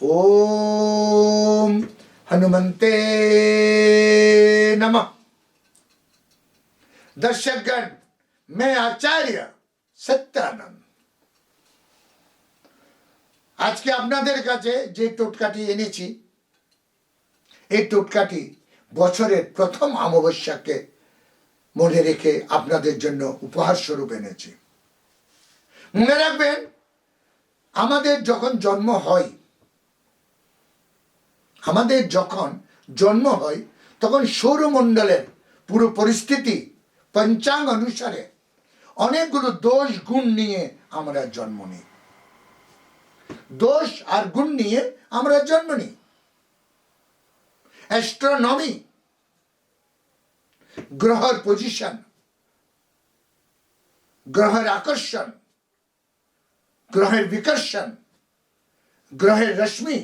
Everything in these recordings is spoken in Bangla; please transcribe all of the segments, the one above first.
ओम हनुमंते नमः दर्शकगण मैं आचार्य সত্যানন্দ আজকে আপনাদের কাছে যে টোটকাটি এনেছি এই টোটকাটি বছরের প্রথম অমাবস্যাকে মনে রেখে আপনাদের জন্য উপহার স্বরূপ এনেছি। মনে রাখবেন, আমাদের যখন জন্ম হয়, আমাদের যখন জন্ম হয়, তখন সৌরমণ্ডলের পুরো পরিস্থিতি পঞ্চাঙ্গ অনুসারে অনেকগুলো দোষ গুণ নিয়ে আমরা জন্ম নিই। দোষ আর গুণ নিয়ে আমরা জন্ম নিই। অ্যাস্ট্রোনমি গ্রহর পজিশন গ্রহের আকর্ষণ. গ্রহের বিকর্ষণ গ্রহের রশ্মি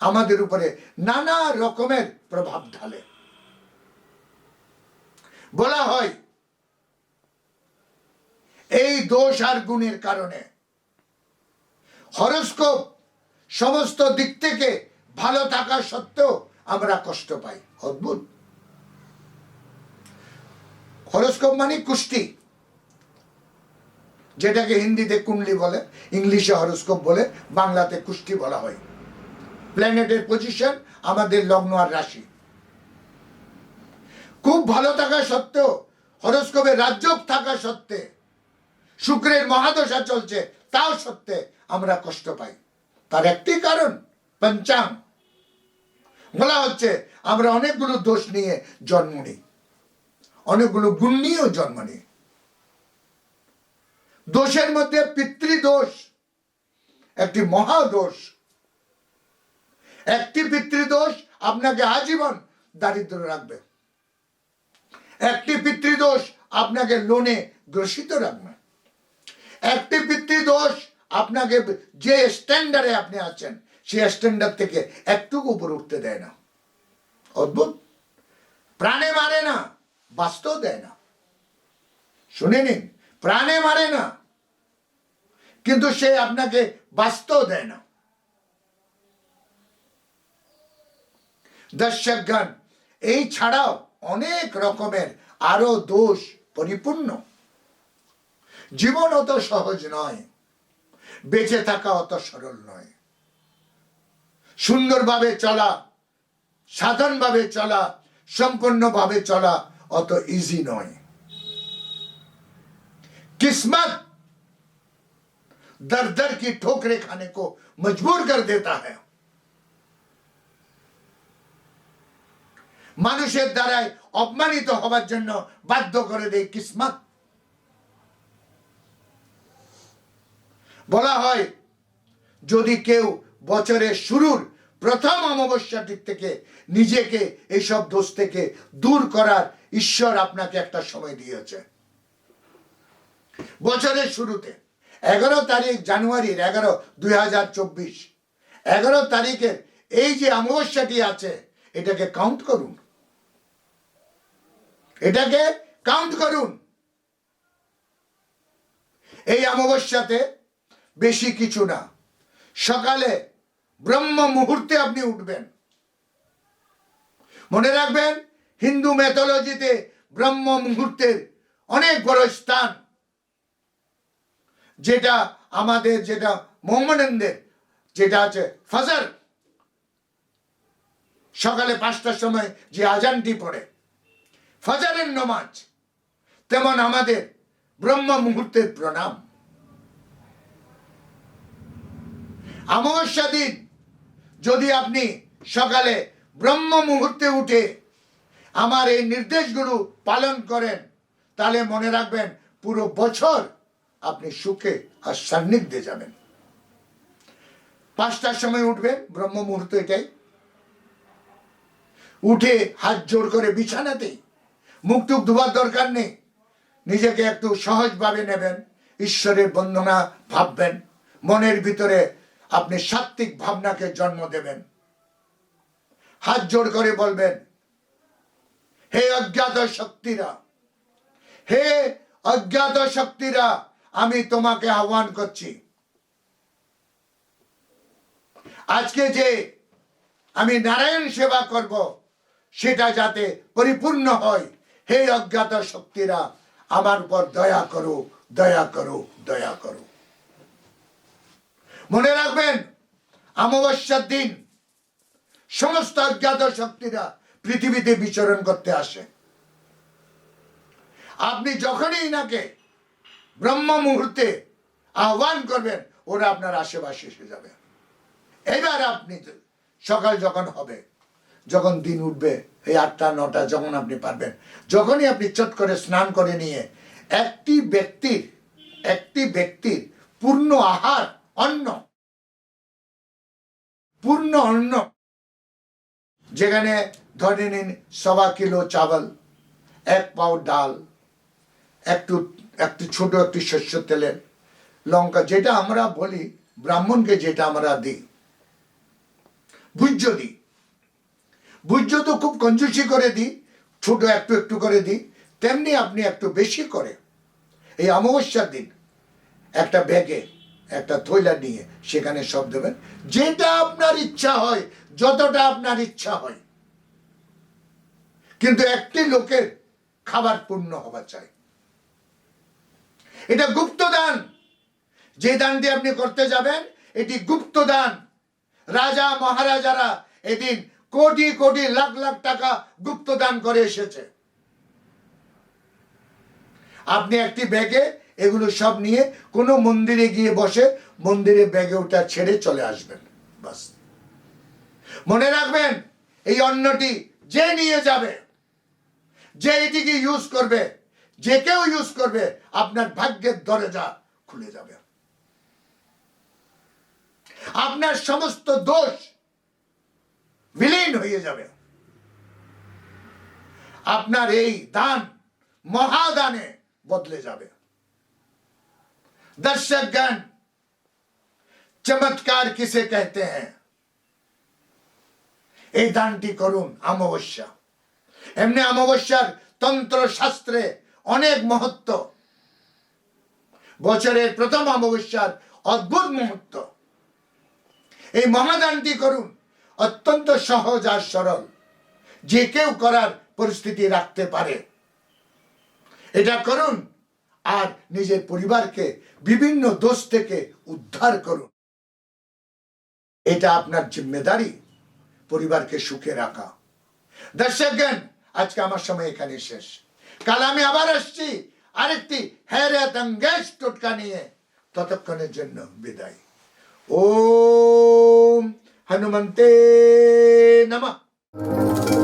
আমাদের উপরে নানা রকমের প্রভাব ঢালে। বলা হয়, এই দোষ আর গুণের কারণে হরস্কোপ সমস্ত দিক থেকে ভালো থাকা সত্ত্বেও আমরা কষ্ট পাই। অদ্ভুত। হরস্কোপ মানে কুষ্টি। যেটাকে হিন্দিতে কুণ্ডলি বলে, ইংলিশে হরস্কোপ বলে, বাংলাতে কুষ্টি বলা হয়। প্ল্যানেটের পজিশন আমাদের লগ্ন আর রাশি। খুব ভালো থাকা সত্ত্বেও হরস্কোপে রাজ্যক থাকা সত্ত্বে, শুক্রের মহাদশা চলছে, তাও সত্ত্বে আমরা কষ্ট পাই। তার একটি কারণ পঞ্চাং বলা হচ্ছে, আমরা অনেকগুলো দোষ নিয়ে জন্ম নিই। অনেকগুলো গুণ নিয়েও জন্ম নিই। দোষের মধ্যে পিতৃদোষ, একটি মহাদোষ। একটি পিতৃদোষ আপনাকে আজীবন দারিদ্র রাখবে। একটি পিতৃদোষ আপনাকে লোনে গ্রসিত রাখবে। একটি পিতৃদোষ আপনাকে যে স্ট্যান্ডার্ডে আপনি আছেন সেই স্ট্যান্ডার্ড থেকে একটুকু উপর উঠতে দেয় না। অদ্ভুত। প্রাণে মারে না বাস্তব দেয় না। শুনে নিন, প্রাণে মারে না, কিন্তু সে আপনাকে বাস্তব দেয় না। দর্শকগণ, এই ছাড়াও অনেক রকমের আরও দোষ পরিপূর্ণ। জীবন অত সহজ নয়, বেঁচে থাকা অত সরল নয়। সুন্দরভাবে চলা সাধনভাবে চলা সম্পূর্ণভাবে চলা অত ইজি নয় किस्मत दर दर की ठोकरें खाने को मजबूर कर देता है মানুষের দ্বারাই অপমানিত হবার জন্য বাধ্য করে দেয় কিসমত বলা হয় যদি কেউ বছরের শুরুর প্রথম অমাবস্যাটির থেকে নিজেকে এইসব দোষ থেকে দূর করার ঈশ্বর আপনাকে একটা সময় দিয়েছে। বছরের শুরুতে, এগারো তারিখ জানুয়ারির এগারো দুই হাজার চব্বিশ, এগারো তারিখের এই যে অমাবস্যাটি আছে, এটাকে কাউন্ট করুন। এটাকে কাউন্ট করুন। এই অমাবস্যাতে বেশি কিছু না। সকালে ব্রহ্ম মুহূর্তে আপনি উঠবেন। মনে রাখবেন, হিন্দু ম্যাথোলজিতে ব্রহ্ম মুহূর্তের অনেক বড় স্থান। যেটা আমাদের, যেটা মোহাম্মদের যেটা আছে ফজর। সকালে পাঁচটার সময় যে আজানটি পড়ে। ফজরের নমাজ, তেমন আমাদের ব্রহ্ম মুহূর্তের প্রণাম। অমাবস্যা দিন যদি আপনি সকালে ব্রহ্ম মুহূর্তে উঠে আমার এই নির্দেশগুলো পালন করেন, তাহলে মনে রাখবেন পুরো বছর আপনি সুখে আর সান্নিধ্যে যাবেন। পাঁচটার সময় উঠবেন, ব্রহ্ম মুহূর্ত এটাই। উঠে হাত জোর করে বিছানাতেই, মুখ টুক ধোবার দরকার নেই, নিজেকে একটু সহজভাবে নেবেন, ঈশ্বরের বন্দনা ভাববেন, মনের ভিতরে আপনি সাত্বিক ভাবনাকে জন্ম দেবেন। হাত জোড় করে বলবেন, হে অজ্ঞাত শক্তিরা, হে অজ্ঞাত শক্তিরা, আমি তোমাকে আহ্বান করছি। আজকে যে আমি নারায়ণ সেবা করব, সেটা যাতে পরিপূর্ণ হয়, হে অজ্ঞাত শক্তিরা, আমার উপর দয়া করো দয়া করো দয়া করো। মনে রাখবেন, অমাবস্যার দিন সমস্ত অজ্ঞাত শক্তিরা পৃথিবীতে বিচরণ করতে আসে। আপনি যখনই নাকে ব্রহ্ম মুহূর্তে আহ্বান করবেন, ওরা আপনার আশেপাশে এসে যাবে। এবার আপনি সকাল যখন হবে, যখন দিন উঠবে, এই আটটা, নটা, যখন আপনি পারবেন, যখনই আপনি চট করে স্নান করে নিয়ে একটি ব্যক্তির একটি ব্যক্তির পূর্ণ আহার অন্ন। পূর্ণ অন্ন। যেখানে ধরে নিন সবা কিলো চাवल এক পাও ডাল, একটু একটু ছোট একটু শস্য তেলের লঙ্কা, যেটা আমরা বলি, ব্রাহ্মণকে যেটা আমরা দিই। ভুজ্য দিই। ভুজ্য তো খুব কঞ্জুসি করে দিই, ছোট একটু একটু করে দিই, তেমনি আপনি একটু বেশি করে। এই অমাবস্যার দিন একটা ব্যাগে একটা থৈলা নিয়ে সেখানে সব দেবেন। যেটা আপনার ইচ্ছা হয়, যতটা আপনার ইচ্ছা হয়। কিন্তু একটি লোকের খাবার পূর্ণ হওয়া চাই। এটা গুপ্ত দান। যে দানটি আপনি করতে যাবেন, এটি গুপ্ত দান। রাজা, মহারাজারা এদিন কোটি কোটি, লাখ লাখ টাকা গুপ্ত দান করে এসেছে। আপনি একটি ব্যাগে এগুলো সব নিয়ে কোনো মন্দিরে গিয়ে বসে মন্দিরে ব্যাগে ওটা ছেড়ে চলে আসবেন, বাস। মনে রাখবেন, এই অন্নটি যে নিয়ে যাবে, যে এটিকে ইউজ করবে, যে কেউ ইউজ করবে, আপনার ভাগ্যের দরজা খুলে যাবে। আপনার সমস্ত দোষ বিলীন হয়ে যাবে। আপনার এই দান, মহাদানে বদলে যাবে। दर्शक गण চমৎকার কিসে कहते हैं এই দানটি করুন অমাবস্যা এমনি অমাবস্যার তন্ত্র শাস্ত্রে অনেক মহত্ব বছরের প্রথম অমাবস্যার অদ্ভুত মুহূর্ত এই মহাদানটি করুন অত্যন্ত সহজ আর সরল যে কেউ করার পরিস্থিতি রাখতে পারে এটা করুন আর নিজের পরিবারকে বিভিন্ন দোষ থেকে উদ্ধার করুন। এটা আপনার জিম্মেদারি পরিবারকে সুখে রাখা। দর্শকগণ আজকে আমার সময় এখানে শেষ। কাল আমি আবার আসছি আরেকটি হ্যারাত অঙ্গেশ টোটকা নিয়ে। ততক্ষণের জন্য বিদায়। ও হনুমন্তে নমঃ।